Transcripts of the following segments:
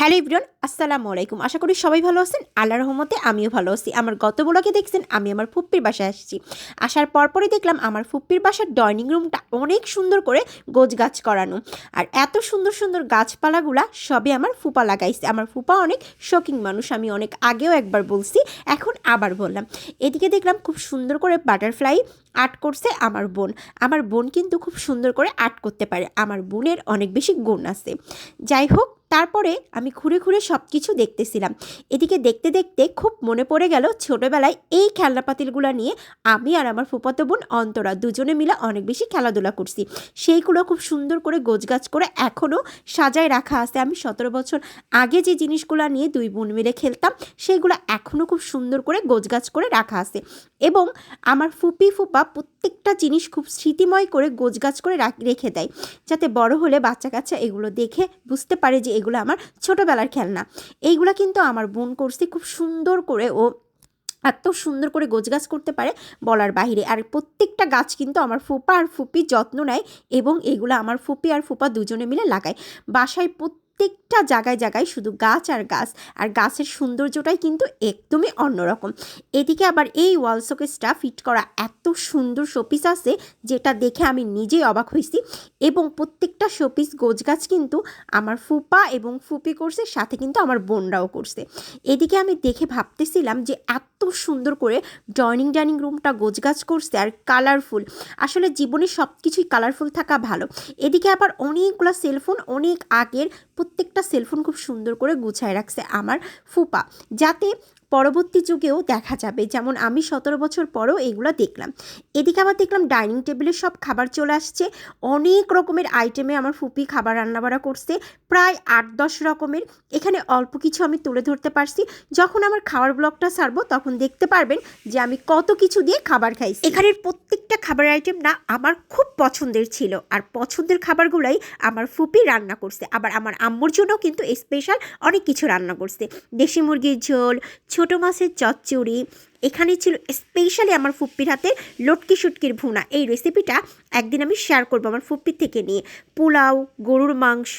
Hello ইব্রিয়ন আসসালামু আলাইকুম। আশা করি সবাই ভালো আছেন আল্লাহ রহমতে আমিও ভালো আছি। আমার গত ব্লগে দেখছেন, আমি আমার ফুপ্পির বাসায় আসছি। আসার পরপরই দেখলাম আমার ফুপ্পির বাসার ডাইনিং রুমটা অনেক সুন্দর করে গোছ গাছ করানো। আর এত সুন্দর সুন্দর গাছপালাগুলা সবই আমার ফুপা লাগাইছে। আমার ফুপা অনেক শকিং মানুষ, আমি অনেক আগেও একবার বলছি, এখন আবার বললাম। এদিকে দেখলাম খুব সুন্দর করে বাটারফ্লাই আর্ট করছে আমার বোন। আমার বোন কিন্তু খুব সুন্দর করে আর্ট করতে পারে। আমার বোনের অনেক বেশি গুণ আছে। যাই হোক, তারপরে আমি ঘুরে ঘুরে সব কিছু দেখতেছিলাম। এদিকে দেখতে দেখতে খুব মনে পড়ে গেল ছোটোবেলায় এই খেলনা পাতিলগুলো নিয়ে আমি আর আমার ফুপাতো বোন অন্তরা দুজনে মিলে অনেক বেশি খেলাধুলা করছি। সেইগুলো খুব সুন্দর করে গোছগাছ করে এখনও সাজায় রাখা আছে। আমি সতেরো বছর আগে যে জিনিসগুলো নিয়ে দুই বোন মিলে খেলতাম, সেইগুলো এখনও খুব সুন্দর করে গোছগাছ করে রাখা আছে। এবং আমার ফুপি ফুপা প্রত্যেকটা জিনিস খুব স্মৃতিময় করে গোছগাছ করে রাখ- দেয়। যাতে বড় হলে বাচ্চা কাচ্চা এগুলো দেখে বুঝতে পারে যে এগুলো আমার ছোটোবেলার খেলনা। এইগুলো কিন্তু আমার বোন করছে খুব সুন্দর করে। ও এত সুন্দর করে গোছগাছ করতে পারে বলার বাহিরে। আর প্রত্যেকটা গাছ কিন্তু আমার ফুপা আর ফুপি যত্ন নেয় এবং এগুলো আমার ফুপি আর ফুপা দুজনে মিলে লাগায়। বাসায় প্রত্যেকটা জায়গায় জায়গায় শুধু গাছ আর গাছ। আর গাছের সৌন্দর্যটাই কিন্তু একদমই অন্যরকম। এদিকে আবার এই ওয়াল শোকেসটা ফিট করা এত সুন্দর শোপিস আছে, যেটা দেখে আমি নিজেই অবাক হয়েছি। এবং প্রত্যেকটা শোপিস গোছগাছ কিন্তু আমার ফুপা এবং ফুপি করছে, সাথে কিন্তু আমার বোনরাও করছে। এদিকে আমি দেখে ভাবতেছিলাম যে এত সুন্দর করে ডাইনিং ডাইনিং রুমটা গোছগাছ করছে আর কালারফুল। আসলে জীবনে সব কিছুই কালারফুল থাকা ভালো। এদিকে আবার অনেকগুলো সেলফোন অনেক আগের প্রত্যেকটা সেলফোন খুব সুন্দর করে গুছায় রাখছে আমার ফুপা। যাতে পরবর্তী যুগেও দেখা যাবে। যেমন আমি সতেরো বছর পরেও এগুলো দেখলাম। এদিকে আবার দেখলাম ডাইনিং টেবিলে সব খাবার চলে আসছে। অনেক রকমের আইটেমে আমার ফুপি খাবার রান্নাবাড়া করছে। প্রায় আট দশ রকমের। এখানে অল্প কিছু আমি তুলে ধরতে পারছি। যখন আমার খাওয়ার ব্লগটা সারবো, তখন দেখতে পারবেন যে আমি কত কিছু দিয়ে খাবার খাইছি। এখানের প্রত্যেকটা খাবার আইটেম না আমার খুব পছন্দের ছিল। আর পছন্দের খাবারগুলাই আমার ফুপি রান্না করছে। আবার আমার আম্মুর জন্য কিন্তু স্পেশাল অনেক কিছু রান্না করছে। দেশি মুরগির ঝোল ছোট মাছের চচ্চড়ি এখানে ছিল স্পেশালি আমার ফুপ্পির হাতে লটকি শুটকির ভুনা। এই রেসিপিটা একদিন আমি শেয়ার করব আমার ফুপ্পির থেকে নিয়ে। পোলাও, গরুর মাংস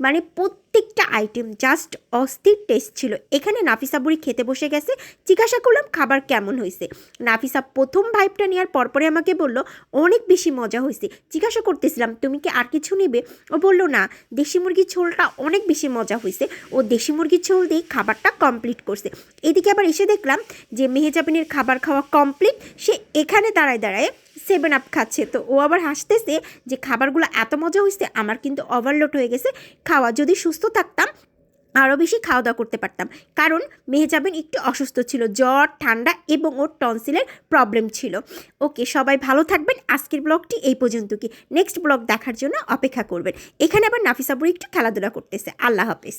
মানে প্রত্যেকটা আইটেম জাস্ট অস্থির টেস্ট ছিল। এখানে নাফিসা বুড়ি খেতে বসে গেছে। জিজ্ঞাসা করলাম, খাবার কেমন হয়েছে? নাফিসা প্রথম ভাইবটা নেওয়ার পরপরে আমাকে বলল, অনেক বেশি মজা হয়েছে। জিজ্ঞাসা করতেছিলাম, তুমি কি আর কিছু নেবে? ও বলল, না, দেশি মুরগির ঝোলটা অনেক বেশি মজা হয়েছে। ও দেশি মুরগির ঝোল দিয়ে খাবারটা কমপ্লিট করছে। এদিকে আবার এসে দেখলাম যে মেহেজাবিনের খাবার খাওয়া কমপ্লিট সে এখানে দাঁড়ায় দাঁড়ায় সেভেন আপ খাচ্ছে। তো ও আবার হাসতেছে যে খাবারগুলো এত মজা হয়েছে, আমার কিন্তু ওভারলোড হয়ে গেছে। খাওয়া যদি সুস্থ থাকতাম আরও বেশি খাওয়া দাওয়া করতে পারতাম। কারণ মেহেজাবিন একটু অসুস্থ ছিল, জ্বর, ঠান্ডা এবং ওর টনসিলের প্রবলেম ছিল। ওকে সবাই ভালো থাকবেন। আজকের ব্লগটি এই পর্যন্ত কি নেক্সট ব্লগ দেখার জন্য অপেক্ষা করবেন। এখানে আবার নাফিসাবুরি একটু খেলাধুলা করতেছে। আল্লাহ হাফিজ।